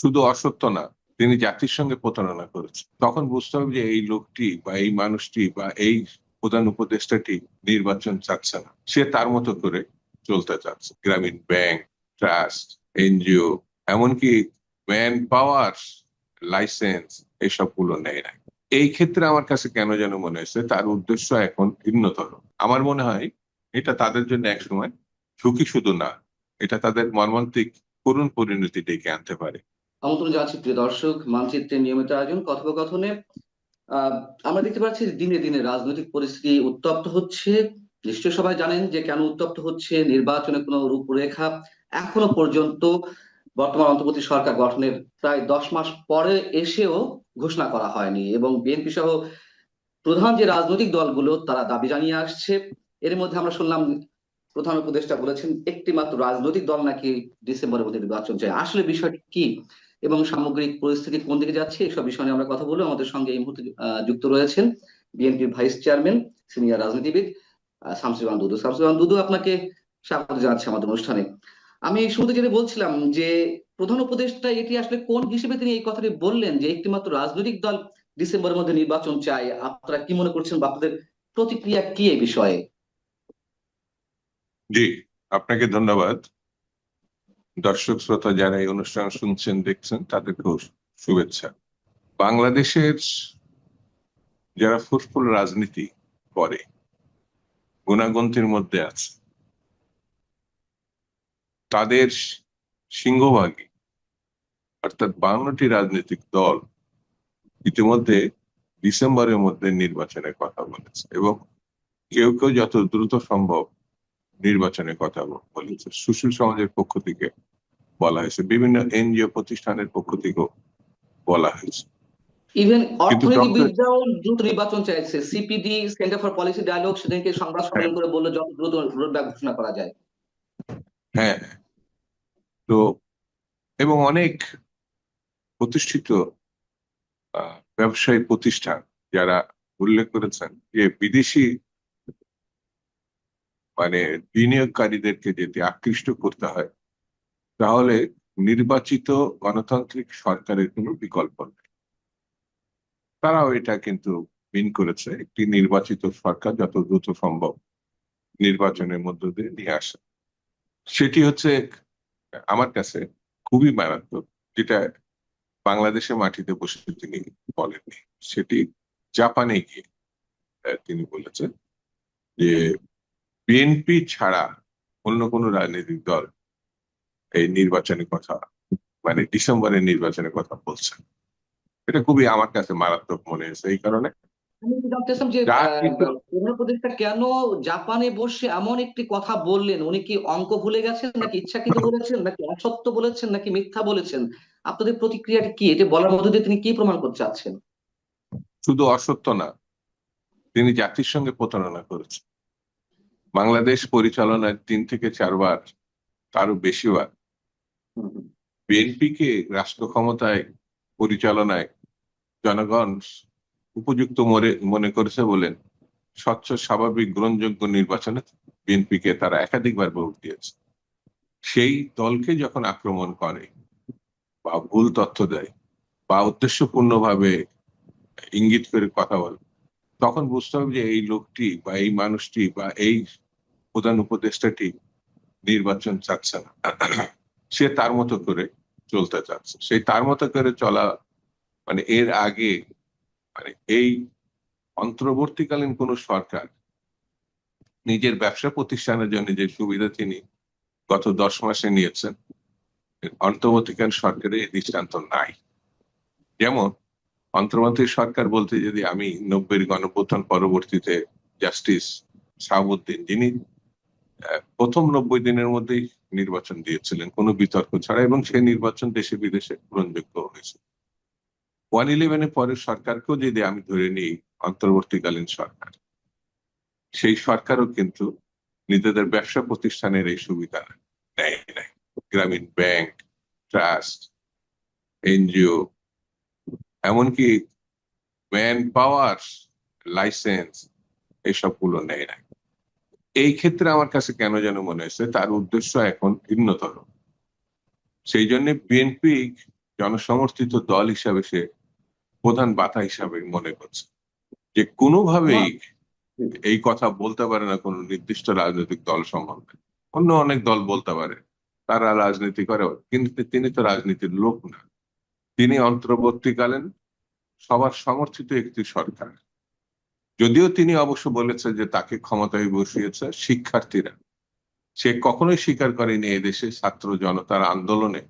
শুধু অসত্য না, তিনি জাতির সঙ্গে প্রতারণা করেছেন। তখন বুঝতে হবে যে এই লোকটি বা এই মানুষটি বা এই প্রধান উপদেষ্টাটি নির্বাচন চাচ্ছে না। সে তার মতো করে চলতে চাচ্ছে। গ্রামীণ ব্যাংক, ট্রাস্ট, এনজিও, এমনকি ম্যান পাওয়ার, লাইসেন্স, এসবগুলো নেয় না এই ক্ষেত্রে আমার কাছে কেন যেন মনে হয়েছে তার উদ্দেশ্য এখন ভিন্নতর। আমার মনে হয় এটা তাদের জন্য একসময় ঝুঁকি শুধু না, এটা তাদের মর্মান্তিক করুণ পরিণতি ডেকে আনতে পারে। আমন্ত্রণ জানাচ্ছি প্রিয় দর্শক, মানচিত্রের নিয়মিত আয়োজন, কথোপকথনে। আমরা দেখতে পাচ্ছি দিনে দিনে রাজনৈতিক পরিস্থিতি উত্তপ্ত হচ্ছে। নিশ্চয় সবাই জানেন যে কেন উত্তপ্ত হচ্ছে, নির্বাচনে কোনো রূপরেখা এখনও পর্যন্ত বর্তমান অন্তর্বর্তী সরকার গঠনের প্রায় দশ মাস পরে এসেও ঘোষণা করা হয়নি এবং বিএনপি সহ প্রধান যে রাজনৈতিক দলগুলো, তারা দাবি জানিয়ে আসছে। এর মধ্যে আমরা শুনলাম প্রধান উপদেষ্টা বলেছেন একটি মাত্র রাজনৈতিক দল নাকি ডিসেম্বরের মধ্যে নির্বাচন চায়। আসলে বিষয়টি কি? এবং সামগ্রিক পরিস্থিতি কোন দিকে যাচ্ছে, এসব বিষয় নিয়ে আমরা কথা বলব। আমাদের সঙ্গে এই মুহূর্তে যুক্ত রয়েছেন বিএনপির ভাইস চেয়ারম্যান, সিনিয়র রাজনীতিবিদ শামসুজ্জামান দুদু। শামসুজ্জামান দুদু, আপনাকে স্বাগত জানাচ্ছি আমাদের অনুষ্ঠানে। আমি শুরুতে যেটা বলছিলাম যে, প্রধান উপদেষ্টা এটি আসলে কোন হিসেবে তিনি এই কথাটি বললেন যে একটি মাত্র রাজনৈতিক দল ডিসেম্বরের মধ্যে নির্বাচন চায়, আপনারা কি মনে করছেন বা আপনাদের প্রতিক্রিয়া কি এই বিষয়ে? জি, আপনাকে ধন্যবাদ। দর্শক, শ্রোতা যারা এই অনুষ্ঠান শুনছেন, দেখছেন, তাদেরকেও শুভেচ্ছা। বাংলাদেশের যারা ফুটফুল রাজনীতি করে, গুণাগন্তির মধ্যে আছে, তাদের সিংহভাগই অর্থাৎ বাউন্নটি রাজনৈতিক দল ইতিমধ্যে ডিসেম্বরের মধ্যে নির্বাচনের কথা বলেছে এবং কেউ কেউ যত দ্রুত সম্ভব নির্বাচনের কথা বলেছে। সুশীল সমাজের পক্ষ থেকে বলা হয়েছে বিভিন্ন এনজিও প্রতিষ্ঠানের পক্ষ থেকেও বলা হয়েছে। ইভেন কিন্তু অর্থনীতিবিদরাও দ্রুত নির্বাচন চাইছে। CPD centre for policy dialogue সেদিনকে সংবাদ সম্মেলন করে বলল যত দ্রুত রোডম্যাপ ঘোষণা করা যায়। হ্যাঁ। তো এবং অনেক প্রতিষ্ঠিত ব্যবসায়ী প্রতিষ্ঠান যারা উল্লেখ করেছেন যে বিদেশি মানে বিনিয়োগকারীদেরকে যদি আকৃষ্ট করতে হয়, তাহলে নির্বাচিত গণতান্ত্রিক সরকারের কোনো বিকল্প নেই। তারাও এটা কিন্তু মিন করেছে, একটি নির্বাচিত সরকার যত দ্রুত সম্ভব নির্বাচনের মধ্য দিয়ে নিয়ে আসে। সেটি হচ্ছে, আমার কাছে খুবই মারাত্মক, যেটা বাংলাদেশের মাটিতে বসে তিনি বলেননি। সেটি জাপানে গিয়ে তিনি বলেছেন যে বিএনপি ছাড়া অন্য কোনো রাজনৈতিক দল এই নির্বাচনের কথা মানে ডিসেম্বরের নির্বাচনের কথা বলছেন এটা খুবই আমার কাছে মারাত্মক মনে হয়েছে এই কারণে। যে প্রধান উপদেষ্টা কেন জাপানে বসে এমন একটি কথা বললেন? উনি কি অঙ্ক ভুলে গেছেন নাকি ইচ্ছাকৃত বলেছেন নাকি অসত্য বলেছেন নাকি মিথ্যা বলেছেন? আপনাদের প্রতিক্রিয়াটি কি? এটা বলার মধ্য দিয়ে তিনি কি প্রমাণ করতে চাচ্ছেন? শুধু অসত্য না তিনি জাতির সঙ্গে প্রতারণা করেছেন। বাংলাদেশ পরিচালনায় তিন থেকে চারবার তারও বেশিবার হুম, হুম। বিএনপি কে রাষ্ট্র ক্ষমতায় পরিচালনায় জনগণ উপযুক্ত মনে মনে করেছে বলেন স্বচ্ছ স্বাভাবিক গ্রহণযোগ্য নির্বাচনে বিএনপি কে তারা একাধিকবার ভোট দিয়েছে সেই দলকে যখন আক্রমণ করে বা ভুল তথ্য দেয় বা উদ্দেশ্যপূর্ণভাবে ইঙ্গিত করে কথা বলে তখন বুঝতে হবে যে এই লোকটি বা এই মানুষটি বা এই প্রধান উপদেষ্টাটি নির্বাচন চাচ্ছে না। সে তার মতো করে চলতে চাচ্ছে। সেই তার মতো করে চলা মানে এর আগে মানে এই অন্তর্বর্তীকালীন কোন সরকার নিজের ব্যবসা প্রতিষ্ঠানের জন্য যে সুবিধা তিনি গত দশ মাসে নিয়েছেন অন্তর্বর্তীকালীন সরকারের এই দৃষ্টান্ত নাই। যেমন, অন্তর্বর্তী সরকার বলতে যদি আমি নব্বই গণপ্রধান পরবর্তীতে জাস্টিস শাহাবুদ্দিন, যিনি প্রথম নব্বই দিনের মধ্যেই নির্বাচন দিয়েছিলেন, কোনো বিতর্ক ছাড়া, এবং সেই নির্বাচন দেশে বিদেশে গ্রহণযোগ্য হয়েছে। ওয়ান ইলেভেনের পরের সরকারকেও যদি আমি ধরে নিই, অন্তর্বর্তীকালীন সরকার, সেই সরকারও কিন্তু নিজেদের ব্যবসা প্রতিষ্ঠানের এই সুবিধা নেয় নাই। গ্রামীণ ব্যাংক, ট্রাস্ট, এনজিও, এমনকি ম্যান পাওয়ার লাইসেন্স, এসবগুলো নেয় না এই ক্ষেত্রে আমার কাছে কেন যেন মনে হয়েছে তার উদ্দেশ্য এখন ভিন্নতর। সেই জন্য বিএনপি জনসমর্থিত দল হিসাবে সে প্রধান বাধা হিসাবে মনে করছে। যে কোনোভাবেই এই কথা বলতে পারে না কোনো নির্দিষ্ট রাজনৈতিক দল সম্বন্ধে। অন্য অনেক দল বলতে পারে তারা রাজনীতি করে কিন্তু তিনি তো রাজনীতির লোক না। তিনি অন্তর্বর্তীকালীন সবার সমর্থিত একটি সরকার। যদিও তিনি অবশ্য বলেছে যে তাকে ক্ষমতায় বসিয়েছে শিক্ষার্থীরা। সে কখনোই স্বীকার করেনি এদেশে ছাত্র জনতার আন্দোলনে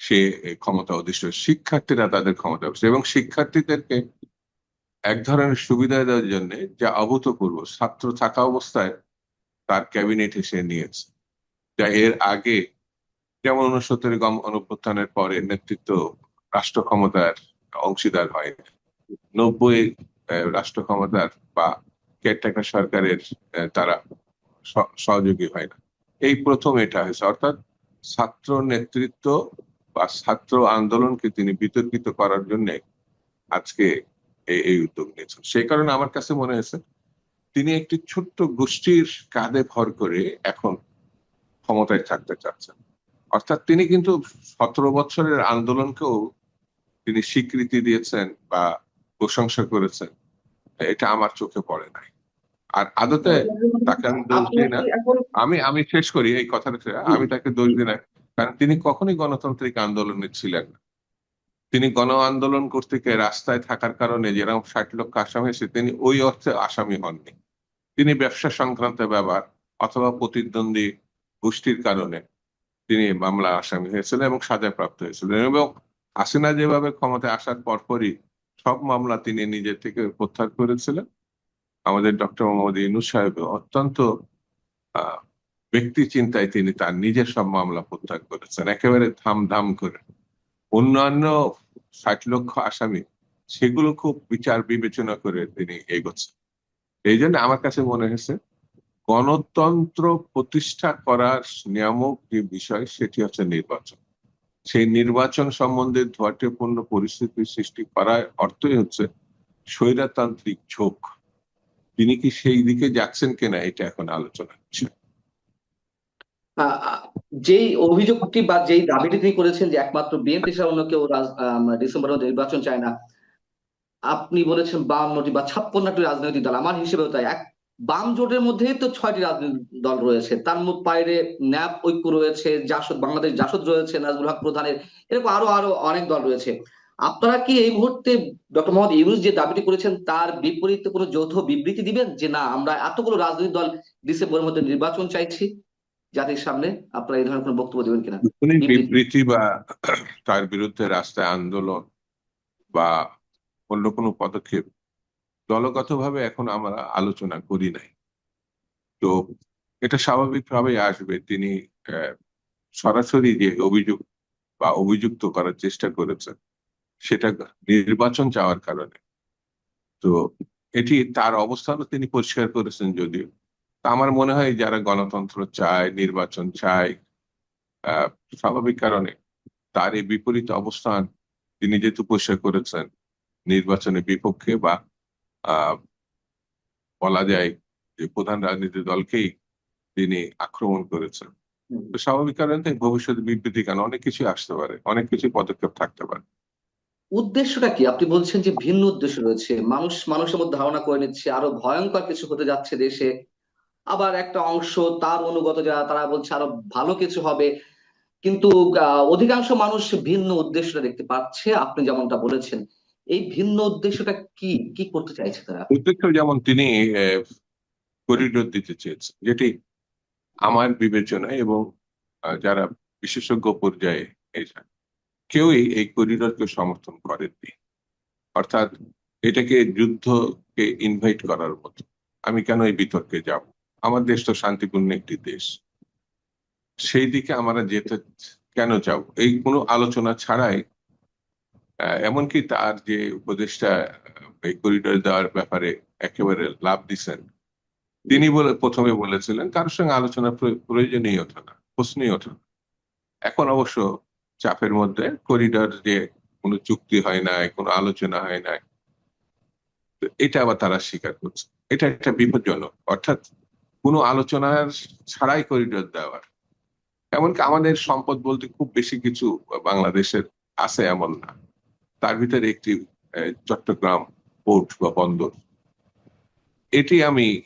সে ক্ষমতা অধিষ্ঠ শিক্ষার্থীরা তাদের ক্ষমতা বসে এবং শিক্ষার্থীদেরকে এক ধরনের সুবিধা দেওয়ার জন্য যা অভূতপূর্ব ছাত্র থাকা অবস্থায় তার ক্যাবিনেটে সে নিয়েছে। যা এর আগে যেমন উনসত্তরের গম অনুপ্রত্থানের পরে নেতৃত্ব রাষ্ট্র ক্ষমতার অংশীদার হয় নব্বই রাষ্ট্র ক্ষমতার বা কেয়ারটেকার সরকারের তারা সহযোগী হয় না। এই প্রথম এটা হয়েছে। অর্থাৎ ছাত্র নেতৃত্ব বা ছাত্র আন্দোলনকে তিনি বিতর্কিত করার জন্য আজকে এই- এই উদ্যোগ নিয়েছেন। সেই কারণে আমার কাছে মনে হয়েছে, তিনি একটি ছোট্ট গোষ্ঠীর কাঁধে ভর করে এখন ক্ষমতায় থাকতে চাচ্ছেন। অর্থাৎ তিনি কিন্তু সতেরো বছরের আন্দোলনকেও তিনি স্বীকৃতি দিয়েছেন বা প্রশংসা করেছেন। এটা আমার চোখে পড়ে নাই। আর আদতে তাকে আমি দোষ দিই না। আমি আমি শেষ করি এই কথাটা আমি তাকে দোষ দিই না। কারণ তিনি কখনোই গণতান্ত্রিক আন্দোলনে ছিলেন না। তিনি গণ আন্দোলন করতে গিয়ে রাস্তায় থাকার কারণে যেরকম ষাট লক্ষ আসামি হয়েছে, তিনি ওই অর্থে আসামি হননি। তিনি ব্যবসা সংক্রান্ত ব্যাপার অথবা প্রতিদ্বন্দ্বী গোষ্ঠীর কারণে তিনি মামলা আসামি হয়েছিলেন এবং সাজায় প্রাপ্ত হয়েছিলেন। এবং হাসিনা যেভাবে ক্ষমতায় আসার পরপরই সব মামলা তিনি নিজে থেকে প্রত্যাহার করেছিলেন। আমাদের ডক্টর মোহাম্মদ ইউনুস সাহেব অত্যন্ত ব্যক্তি চিন্তায় তিনি তার নিজের সব মামলা প্রত্যাহার করেছেন। একেবারে ধাম করে। অন্যান্য ষাট লক্ষ আসামি, সেগুলো খুব বিচার বিবেচনা করে তিনি এগোচ্ছেন। এই জন্য আমার কাছে মনে হয়েছে, গণতন্ত্র প্রতিষ্ঠা করার নিয়ামক যে বিষয়, সেটি হচ্ছে নির্বাচন। সেই নির্বাচন সম্বন্ধে ধোয়াটেপূর্ণ পরিস্থিতি সৃষ্টি করার অর্থই হচ্ছে স্বৈরতান্ত্রিক ঝোঁক। তিনি কি সেই দিকে যাচ্ছেন কিনা এটা এখন আলোচনা হচ্ছে। যেই অভিযোগটি বা যেই দাবিটি তিনি করেছেন যে একমাত্র বিএনপি ছাড়া অন্য কেউ ডিসেম্বরে নির্বাচন চায় না, আপনি বলেছেন বাউন্নটি বা ছাপ্পান্নটি রাজনৈতিক দল। আমার হিসেবেও তাই। এক বাম জোটের মধ্যেই তো ছয়টি রাজনৈতিক দল রয়েছে। তার মধ্যে বাইরে ন্যাপ ঐক্য রয়েছে জাসদ বাংলাদেশ জাসদ রয়েছে নাজমুল হক প্রধানের এরকম আরও আরও অনেক দল রয়েছে। আপনারা কি এই মুহূর্তে ডক্টর মোহাম্মদ ইউনুস যে দাবিটি করেছেন তার বিপরীতে কোনো যৌথ বিবৃতি দিবেন? যে না আমরা এতগুলো রাজনৈতিক দল ডিসেম্বরের মধ্যে নির্বাচন চাইছি। জাতির সামনে আপনারা এই ধরনের কোনো বক্তব্য দেবেন কিনা। বিবৃতি বা তার বিরুদ্ধে রাস্তায় আন্দোলন বা অন্য কোনো পদক্ষেপ দলগতভাবে এখন আমরা আলোচনা করি নাই। তো এটা স্বাভাবিকভাবেই আসবে। তিনি সরাসরি যে অভিযোগ বা অভিযুক্ত করার চেষ্টা করেছেন, সেটা নির্বাচন চাওয়ার কারণে। তো এটি তার অবস্থানও তিনি পরিষ্কার করেছেন যদিও। তা আমার মনে হয় যারা গণতন্ত্র চায়, নির্বাচন চায় স্বাভাবিক কারণে তার এই বিপরীত অবস্থান তিনি যেহেতু পরিষ্কার করেছেন, নির্বাচনের বিপক্ষে বা বলা যায় যে প্রধান রাজনীতি দলকেই তিনি আক্রমণ করেছেন। তো স্বাভাবিক কারণে ভবিষ্যতে বিবৃতি কেন? অনেক কিছু আসতে পারে অনেক কিছু পদক্ষেপ থাকতে পারে। উদ্দেশ্যটা কি? আপনি বলছেন যে ভিন্ন উদ্দেশ্য রয়েছে। মানুষ মানুষের মধ্যে ধারণা করে নিচ্ছে আরও ভয়ঙ্কর কিছু হতে যাচ্ছে দেশে। আবার একটা অংশ তার অনুগত যারা তারা বলছে আরও ভালো কিছু হবে। কিন্তু অধিকাংশ মানুষ ভিন্ন উদ্দেশ্যটা দেখতে পাচ্ছে। আপনি যেমনটা বলেছেন এই ভিন্ন উদ্দেশ্যটা কি? কি করতে চাইছে তারা? উদ্দেশ্য যেমন তিনি করিডোর দিতে চেয়েছেন, যেটি আমার বিবেচনায় এবং যারা বিশেষজ্ঞ পর্যায়ে এসে কেউই এই করিডোরকে সমর্থন করেননি। অর্থাৎ এটাকে যুদ্ধকে ইনভাইট করার মতো। আমি কেন এই বিতর্কে যাব? আমার দেশ তো শান্তিপূর্ণ একটি দেশ। সেই দিকে আমরা যেতে কেন যাব? এই কোনো আলোচনা ছাড়াই এমনকি তার যে উপদেষ্টা এই করিডোর দেওয়ার ব্যাপারে একেবারে লাভ দিছেন, তিনি বলে, প্রথমে বলেছিলেন, কারোর সঙ্গে আলোচনা প্রয়োজনই ওঠে না প্রশ্নই ওঠে না। এখন অবশ্য চাপের মধ্যে করিডোর যে কোনো চুক্তি হয় নাই, কোনো আলোচনা হয় নাই এটা আবার তারা স্বীকার করছে। এটা একটা বিপজ্জনক, অর্থাৎ কোনো আলোচনার ছাড়াই করিডোর দেওয়ার এমনকি আমাদের সম্পদ বলতে খুব বেশি কিছু বাংলাদেশের আছে এমন না। তার ভিতরে একটি চট্টগ্রাম পোর্ট বা বন্দর। এটি আমি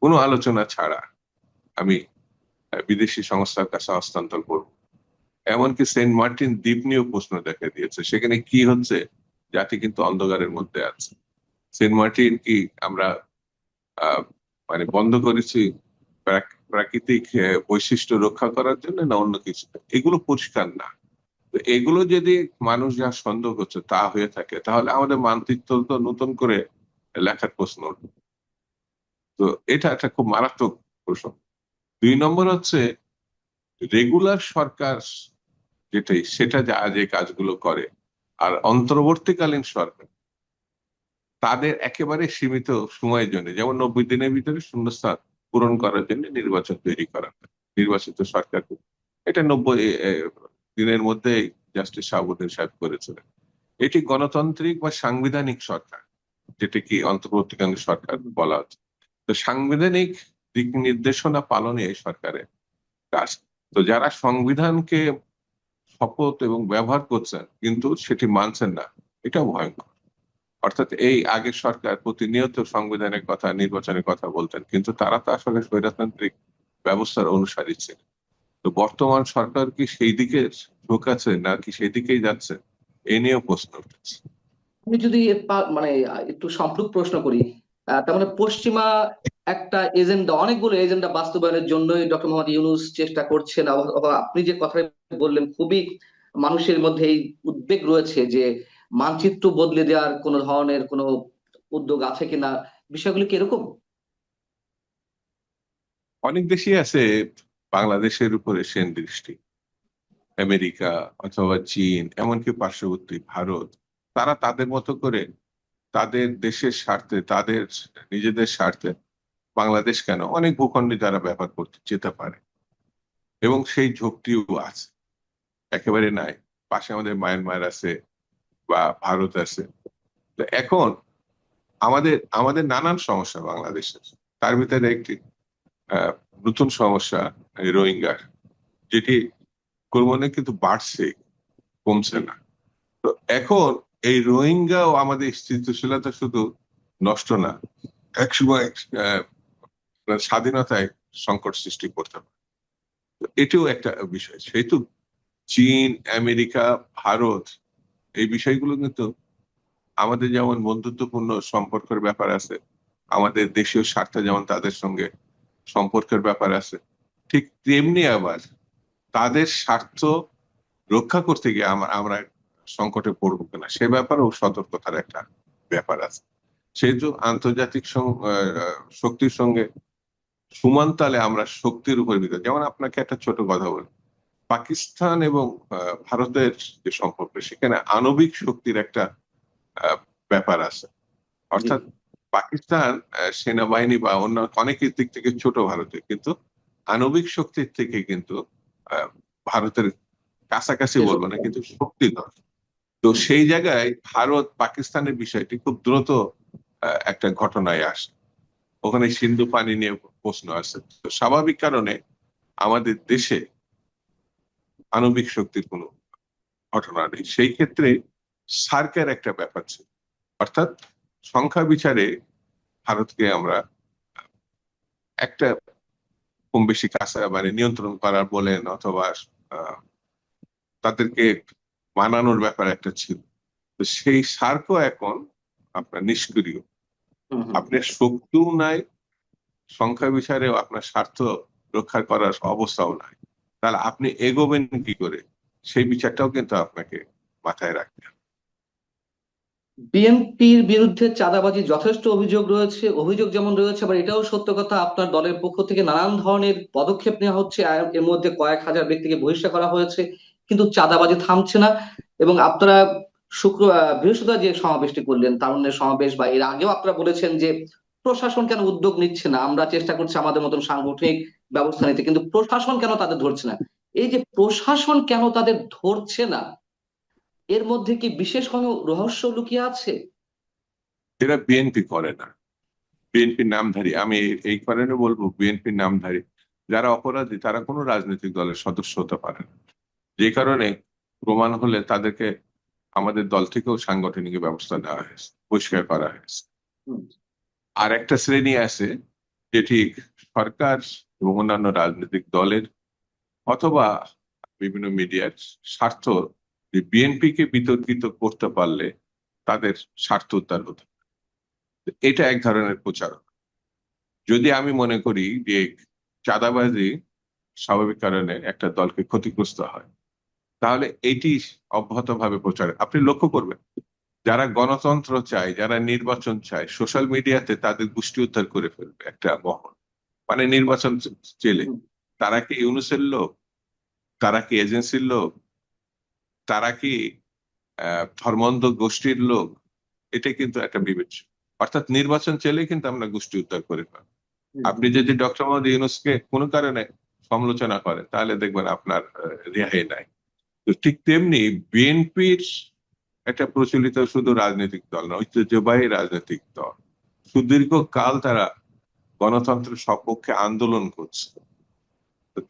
কোনো আলোচনা ছাড়া আমি বিদেশি সংস্থার কাছে হস্তান্তর করব। এমনকি সেন্ট মার্টিন দ্বীপ নিয়েও প্রশ্ন দেখা দিয়েছে, সেখানে কি হচ্ছে? জাতি কিন্তু অন্ধকারের মধ্যে আছে। সেন্ট মার্টিন কি আমরা মানে বন্ধ করেছি প্রাক- প্রাকৃতিক বৈশিষ্ট্য রক্ষা করার জন্য না অন্য কিছু? এগুলো পরিষ্কার না। তো এগুলো যদি মানুষ যা সন্দেহ করছে তা হয়ে থাকে, তাহলে আমাদের মানচিত্র তো নতুন করে লেখার প্রশ্ন তো এটা একটা খুব মারাত্মক প্রশ্ন। দুই নম্বর হচ্ছে রেগুলার সরকার যেটাই, সেটা যা যে কাজগুলো করে, আর অন্তর্বর্তীকালীন সরকার, তাদের একেবারে সীমিত সময়ের জন্য, যেমন নব্বই দিনের ভিতরে শূন্যস্থান পূরণ করার জন্য নির্বাচন তৈরি করা নির্বাচিত সরকার এটা নব্বই দিনের মধ্যেই জাস্টিস শাহাবুদ্দিন সাহেব করেছিলেন। এটি গণতান্ত্রিক বা সাংবিধানিক সরকার, যেটা কি অন্তর্বর্তীকালীন সরকার বলা হচ্ছে। তো সাংবিধানিক দিক নির্দেশনা পালনে এই সরকারের কাজ। তো যারা সংবিধানকে শপথ এবং ব্যবহার করছেন, কিন্তু সেটি মানছেন না এটা ভয়ঙ্কর। অর্থাৎ এই আগের সরকার প্রতিনিয়ত সংবিধানের কথা, নির্বাচনের কথা বলতেন, কিন্তু তারা তো আসলে স্বৈরতান্ত্রিক ব্যবস্থার অনুসারী ছিল তো বর্তমান সরকার কি সেই দিকে ঝোঁক আছে নাকি সেই দিকেই যাচ্ছে? এ নিয়েও প্রশ্ন উঠেছে। আমি যদি মানে একটু সম্পূর্ণ প্রশ্ন করি তার মানে পশ্চিমা একটা এজেন্ডা অনেকগুলো এজেন্ডা বাস্তবায়নের জন্যই ডক্টর মোহাম্মদ ইউনুস চেষ্টা করছেন আপনি যে কথা বললেন খুবই মানুষের মধ্যে এই উদ্বেগ রয়েছে যে মানচিত্র বদলে দেওয়ার কোনো ধরনের কোন উদ্যোগ আছে কিনা বিষয়গুলি কি এরকম? অনেক দেশই আছে বাংলাদেশের উপরে সেন দৃষ্টি, আমেরিকা অথবা চীন, এমনকি পার্শ্ববর্তী ভারত, তারা তাদের মতো করে তাদের দেশের স্বার্থে, তাদের নিজেদের স্বার্থে বাংলাদেশ কেন? অনেক ভূখণ্ডে তারা ব্যবহার করতে যেতে পারে। এবং সেই ঝোঁকটিও আছে। একেবারে নাই। পাশে আমাদের মায়ানমার আছে বা ভারত আছে। তো এখন আমাদের আমাদের নানান সমস্যা বাংলাদেশের। তার ভিতরে একটি নতুন সমস্যা রোহিঙ্গার। যেটি ক্রমণে কিন্তু বাড়ছে, কমছে না। তো এখন এই রোহিঙ্গাও আমাদের স্থিতিশীলতা শুধু নষ্ট না, একসময় স্বাধীনতায় সংকট সৃষ্টি করতে পারে। এটিও একটা বিষয়। সেহেতু চীন, আমেরিকা, ভারত, এই বিষয়গুলো কিন্তু আমাদের যেমন বন্ধুত্বপূর্ণ সম্পর্কের ব্যাপার আছে, আমাদের দেশীয় স্বার্থ যেমন তাদের সঙ্গে সম্পর্কের ব্যাপার আছে ঠিক তেমনি আবার তাদের স্বার্থ রক্ষা করতে গিয়ে আমরা আমরা সংকটে পড়ব কিনা সে ব্যাপারেও সতর্কতার একটা ব্যাপার আছে। সেহেতু আন্তর্জাতিক সং- আহ, শক্তির সঙ্গে সমান তালে আমরা শক্তির উপর ভিত্তি যেমন আপনাকে একটা ছোট কথা বলি পাকিস্তান এবং ভারতের যে সম্পর্ক সেখানে আণবিক শক্তির একটা আহ, ব্যাপার আছে। অর্থাৎ পাকিস্তান সেনাবাহিনী বা অন্য অনেকের দিক থেকে ছোট ভারতে কিন্তু আণবিক শক্তির থেকে কিন্তু ভারতের কাছাকাছি বলব না কিন্তু শক্তি নয় তো সেই জায়গায় ভারত পাকিস্তানের বিষয়টি খুব দ্রুত একটা ঘটনায় আসে। ওখানে সিন্ধু পানি নিয়ে প্রশ্ন আসে। তো স্বাভাবিক কারণে আমাদের দেশে আণবিক শক্তির কোনো ঘটনা নেই। সেই ক্ষেত্রে সার্কের একটা ব্যাপার ছিল। অর্থাৎ সংখ্যা বিচারে ভারতকে আমরা একটা কম বেশি কাছা মানে নিয়ন্ত্রণ করার বলেন অথবা আহ, তাদেরকে মানানোর ব্যাপার একটা ছিল তো সেই সার্কও এখন আপনার নিষ্ক্রিয়। আপনার শক্তিও নাই সংখ্যা বিচারেও আপনার স্বার্থ রক্ষা করার অবস্থাও নাই তাহলে আপনি এগোবেন কি করে সেই বিচারটাও কিন্তু আপনাকে মাথায় রাখতে হবে। বিএনপির বিরুদ্ধে চাঁদাবাজি যথেষ্ট অভিযোগ রয়েছে। অভিযোগ যেমন রয়েছে, আবার এটাও সত্য কথা, আপনার দলের পক্ষ থেকে নানান ধরনের পদক্ষেপ নেওয়া হচ্ছে। এর মধ্যে কয়েক হাজার ব্যক্তিকে বহিষ্কার করা হয়েছে, কিন্তু চাঁদাবাজি থামছে না। এবং আপনারা শুক্র বৃহস্পতিবার যে সমাবেশটি করলেন, তারুণ্যের সমাবেশ, বা এর আগেও আপনারা বলেছেন যে প্রশাসন কেন উদ্যোগ নিচ্ছে না? আমরা চেষ্টা করছি আমাদের মতন সাংগঠনিক ব্যবস্থা নিতে, কিন্তু প্রশাসন কেন তাদের ধরছে না? এই যে প্রশাসন কেন তাদের ধরছে না এর মধ্যে কি বিশেষ কোনো রহস্য লুকিয়ে আছে? এরা বিএনপি করে না। বিএনপির নামধারী। আমি এই- কারণে বলব বিএনপির নামধারী। যারা অপরাধী তারা কোনো রাজনৈতিক দলের সদস্য হতে পারে না। যে কারণে প্রমাণ হলে তাদেরকে আমাদের দল থেকেও সাংগঠনিক ব্যবস্থা নেওয়া হয়েছে বহিষ্কার করা হয়েছে। আর একটা শ্রেণি আছে যেটি সরকার এবং অন্যান্য রাজনৈতিক দলের অথবা বিভিন্ন মিডিয়ার স্বার্থ যে বিএনপি কে বিতর্কিত করতে পারলে তাদের স্বার্থ উদ্ধার হতো। এটা এক ধরনের প্রচারক। যদি আমি মনে করি যে চাঁদাবাজি স্বাভাবিক কারণে একটা দলকে ক্ষতিগ্রস্ত হয়, তাহলে এটি অব্যাহতভাবে প্রচার। আপনি লক্ষ্য করবেন, যারা গণতন্ত্র চায়, যারা নির্বাচন চায়, সোশ্যাল মিডিয়াতে তাদের গোষ্ঠী উদ্ধার করে ফেলবে একটা মহল। মানে নির্বাচন চেলে তারা কি ইউনুসের লোক? তারা কি এজেন্সির লোক? তারা কি ধর্মান্ধ গোষ্ঠীর লোক? এটা কিন্তু একটা বিবেচ্য। অর্থাৎ নির্বাচন চেলে কিন্তু আমরা গোষ্ঠী উদ্ধার করে ফেলব আপনি যদি ডক্টর মোহাম্মদ ইউনুসকে কোনো কারণে সমালোচনা করেন তাহলে দেখবেন আপনার রেহাই নাই। তো ঠিক তেমনি বিএনপির একটা প্রচলিত শুধু রাজনৈতিক দল না ঐতিহ্যবাহী রাজনৈতিক দল। সুদীর্ঘ কাল তারা গণতন্ত্রের সপক্ষে আন্দোলন করছে।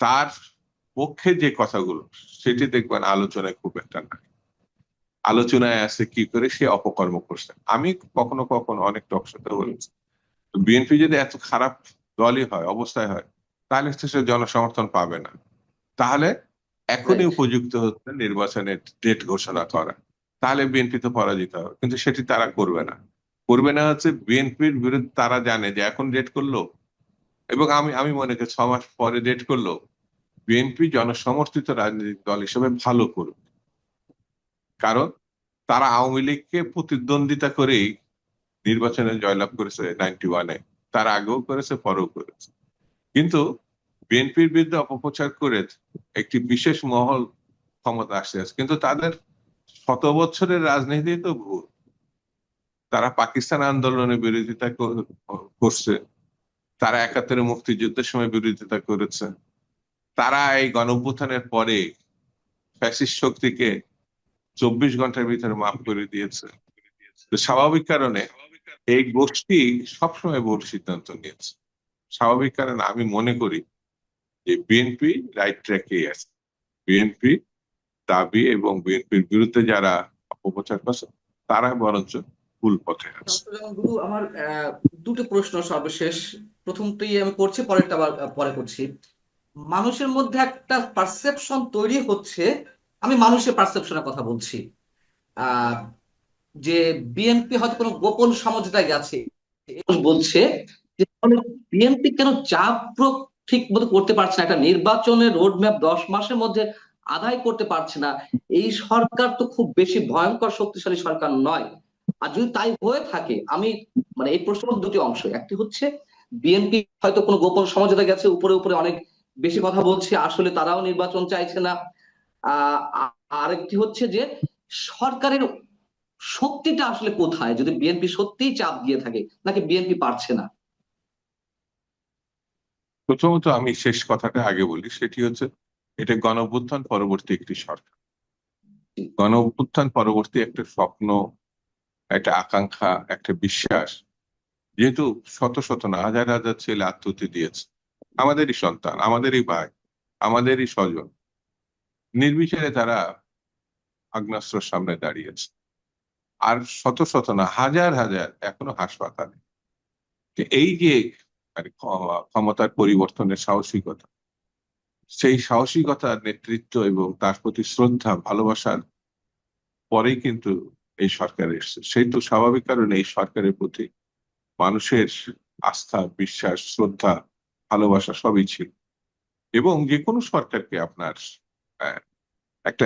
তার পক্ষে যে কথাগুলো সেটি দেখবেন আলোচনায় খুব একটা নাই। আলোচনায় আছে কি করে সে অপকর্ম করছে। আমি কখনো কখনো অনেক টকশোতে বলেছি বিএনপি যদি এত খারাপ দলই হয় অবস্থায় হয় তাহলে সে জনসমর্থন পাবে না। তাহলে এখনই উপযুক্ত হচ্ছে নির্বাচনের ডেট ঘোষণা করা। তাহলে বিএনপি তো পরাজিত হবে। কিন্তু সেটি তারা করবে না। করবে না হচ্ছে বিএনপির বিরুদ্ধে তারা জানে যে এখন ডেট করল। এবং আমি আমি মনে করি ছ মাস পরে ডেট করল। বিএনপি জনসমর্থিত রাজনৈতিক দল হিসেবে ভালো করবে কারণ তারা আওয়ামী লীগকে প্রতিদ্বন্দ্বিতা করেই নির্বাচনে জয়লাভ করেছে নাইনটি ওয়ানে তার আগেও করেছে, পরেও করেছে। কিন্তু বিএনপির বিরুদ্ধে অপপ্রচার করে একটি বিশেষ মহল ক্ষমতা আসছে কিন্তু তাদের শত বছরের রাজনীতি তো ভুল। তারা পাকিস্তান আন্দোলনের বিরোধিতা কর- করছে। তারা একাত্তরের মুক্তিযুদ্ধের সময় বিরোধিতা করেছে। তারা এই গণঅভ্যুত্থানের পরে ফ্যাসিস্ট শক্তিকে চব্বিশ ঘণ্টার ভিতরে মাফ করে দিয়েছে। স্বাভাবিক কারণে এই গোষ্ঠী সবসময় ভুল সিদ্ধান্ত নিয়েছে। স্বাভাবিক কারণে আমি মনে করি যে বিএনপি রাইট ট্র্যাকে আছে। বিএনপি দাবি এবং বিএনপির বিরুদ্ধে যারা অপপ্রচার করছে, তারা বরঞ্চ ভুল পথে আছে। আমার দুটো প্রশ্ন সর্বশেষ। প্রথমটি আমি করছি, পরেরটা পরে করছি। মানুষের মধ্যে একটা পারসেপশন তৈরি হচ্ছে। আমি মানুষের পারসেপশনের কথা বলছি। যে বিএনপি হয়তো কোনো গোপন সমঝোতায় গেছে। বলছে বিএনপি কেন চাপ প্রয়োগ ঠিক মতো করতে পারছে না? একটা নির্বাচনের রোডম্যাপ দশ মাসের মধ্যে আদায় করতে পারছে না। এই সরকার তো খুব বেশি ভয়ঙ্কর শক্তিশালী সরকার নয়। আর যদি তাই হয়ে থাকে, আমি মানে এই প্রশ্নের দুটি অংশ। একটি হচ্ছে বিএনপি হয়তো কোনো গোপন সমঝোতা গেছে, উপরে উপরে অনেক বেশি কথা বলছে আসলে তারাও নির্বাচন চাইছে না। আরেকটি হচ্ছে যে সরকারের শক্তিটা আসলে কোথায়? যদি বিএনপি সত্যিই চাপ দিয়ে থাকে নাকি বিএনপি পারছে না? প্রথমত আমি শেষ কথাটা আগে বলি সেটি হচ্ছে এটা গণ অভ্যুত্থান পরবর্তী একটি সরকার। গণ অভ্যুত্থান পরবর্তী একটা স্বপ্ন একটা আকাঙ্ক্ষা একটা বিশ্বাস যেহেতু শত শত না হাজার হাজার ছেলে আত্মহত্যা দিয়েছে। আমাদেরই সন্তান, আমাদেরই ভাই, আমাদেরই স্বজন। নির্বিচারে তারা আগ্নেয়াস্ত্রের সামনে দাঁড়িয়েছে আর শত শত না, হাজার হাজার এখনও হাসপাতালে। এই যে মানে ক্ষমতার পরিবর্তনের সাহসিকতা, সেই সাহসিকতার নেতৃত্ব এবং তার প্রতি শ্রদ্ধা, ভালোবাসার পরেই কিন্তু এই সরকার এসছে। সেই তো স্বাভাবিক কারণে এই সরকারের প্রতি মানুষের আস্থা, বিশ্বাস, শ্রদ্ধা ভালোবাসা সবই ছিল। এবং যে কোনো সরকারকে আপনার আহ, একটা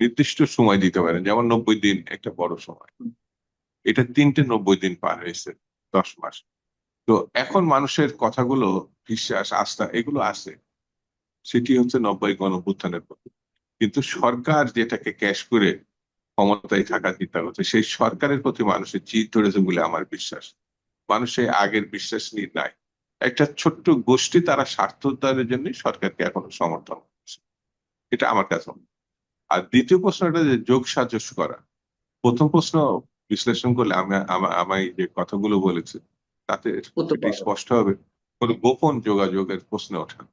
নির্দিষ্ট সময় দিতে পারেন। যেমন নব্বই দিন একটা বড় সময়। এটা তিনটে নব্বই দিন পার হয়েছে দশ মাস। তো এখন মানুষের কথাগুলো বিশ্বাস আস্থা এগুলো আছে। সেটি হচ্ছে নব্বই গণঅভ্যুত্থানের প্রতি কিন্তু সরকার যেটাকে ক্যাশ করে ক্ষমতায় থাকা চিন্তা করছে সেই সরকারের প্রতি মানুষের জিদ ধরেছে বলে আমার বিশ্বাস। মানুষের আগের বিশ্বাস নিয়ে নাই। একটা ছোট্ট গোষ্ঠী তারা স্বার্থ উদ্ধারের জন্য সরকারকে এখনও সমর্থন করছে। এটা আমার কাছে আর দ্বিতীয় প্রশ্নটা যে যোগ সাজস করা। প্রথম প্রশ্ন বিশ্লেষণ করলে আমি আমা- আমায় যে কথাগুলো বলেছে তাতে স্পষ্ট হবে। কোনো গোপন যোগাযোগের প্রশ্ন ওঠে না।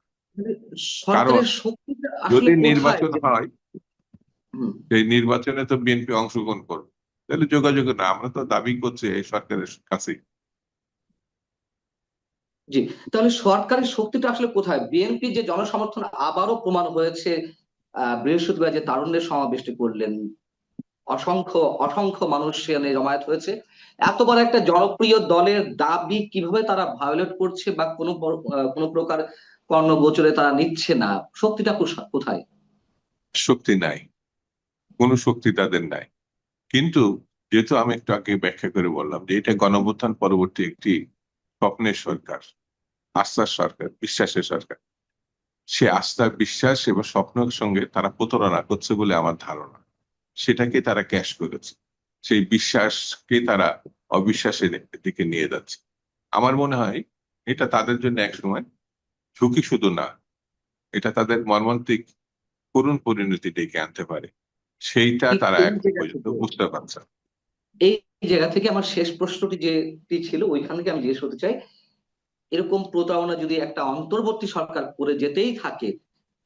সরকারের শক্তিটা আসলে যদি নির্বাচন হয় সেই নির্বাচনে তো বিএনপি অংশগ্রহণ করবে। তাহলে যোগাযোগ না আমরা তো দাবি করছি এই সরকারের কাছে জি, তাহলে সরকারের শক্তিটা আসলে কোথায়? বিএনপি যে জনসমর্থন আবারও প্রমাণ হয়েছে বৃহস্পতিবার যে তারুণ্যের সমাবেশটি করলেন, অসংখ্য অসংখ্য মানুষ সেখানে জমায়েত হয়েছে। এত বড় একটা জনপ্রিয় দলের দাবি কীভাবে তারা ভায়োলেট করছে বা কোনো কোনো প্রকার কর্ণগোচরে তারা নিচ্ছে না, শক্তিটা কোথায়? শক্তি নাই। কোনো শক্তি তাদের নাই। কিন্তু যেহেতু আমি একটু আগে ব্যাখ্যা করে বললাম যে এটা গণঅভ্যুত্থান পরবর্তী একটি স্বপ্নের সরকার আস্থার সরকার বিশ্বাসের সরকার। সে আস্থা বিশ্বাস এবং স্বপ্নের সঙ্গে তারা প্রতারণা করছে বলে আমার ধারণা। সেটাকে তারা ক্যাশ করেছে। সেই বিশ্বাসকে তারা অবিশ্বাসের দিকে নিয়ে যাচ্ছে। আমার মনে হয় এটা তাদের জন্য একসময় ঝুঁকি শুধু না এটা তাদের মর্মান্তিক করুণ পরিণতি ডেকে আনতে পারে। সেইটা তারা এখন পর্যন্ত বুঝতে পারছে জায়গা থেকে আমার শেষ প্রশ্নটি যেটি ছিল, ওইখান থেকে আমি জিজ্ঞেস করতে চাই, এরকম প্রতারণা যদি একটা অন্তর্বর্তী সরকার করে যেতেই থাকে,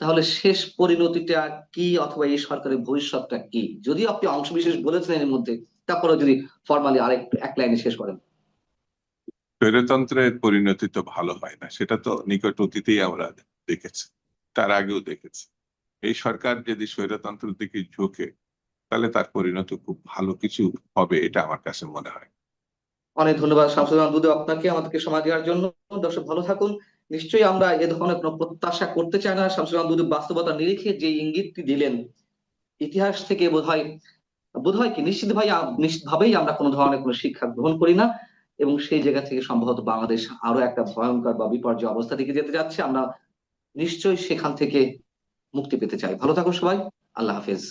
তাহলে শেষ পরিণতিটা কি অথবা এই সরকারের ভবিষ্যৎটা কি? যদি আপনি অংশবিশেষ বলেছেন এর মধ্যে তারপরে যদি ফর্মালি আরেক, এক লাইনে শেষ করেন। স্বৈরতন্ত্রের পরিণতি তো ভালো হয় না, সেটা তো নিকট অতীতেই আমরা দেখেছি, তার আগেও দেখেছি। এই সরকার যদি স্বৈরতন্ত্রের দিকে ঝুঁকে তাহলে তার পরিণত খুব ভালো কিছু হবে এটা আমার কাছে মনে হয়। অনেক ধন্যবাদ শামসুজ্জামান দুদু আপনাকে আমাদেরকে সময় দেওয়ার জন্য। দর্শক ভালো থাকুন। নিশ্চয়ই আমরা এ ধরনের কোনো প্রত্যাশা করতে চাই না। শামসুজ্জামান দুদু বাস্তবতা নিরিখে যে ইঙ্গিতটি দিলেন, ইতিহাস থেকে বোধহয় বোধহয় কি? নিশ্চিত ভাই নিশ্চিতভাবেই আমরা কোনো ধরনের কোনো শিক্ষা গ্রহণ করি না এবং সেই জায়গা থেকে সম্ভবত বাংলাদেশ আরও একটা ভয়ঙ্কর বা বিপর্যয় অবস্থা দিকে যেতে যাচ্ছে। আমরা নিশ্চয়ই সেখান থেকে মুক্তি পেতে চাই। ভালো থাকুন সবাই। আল্লাহ হাফেজ।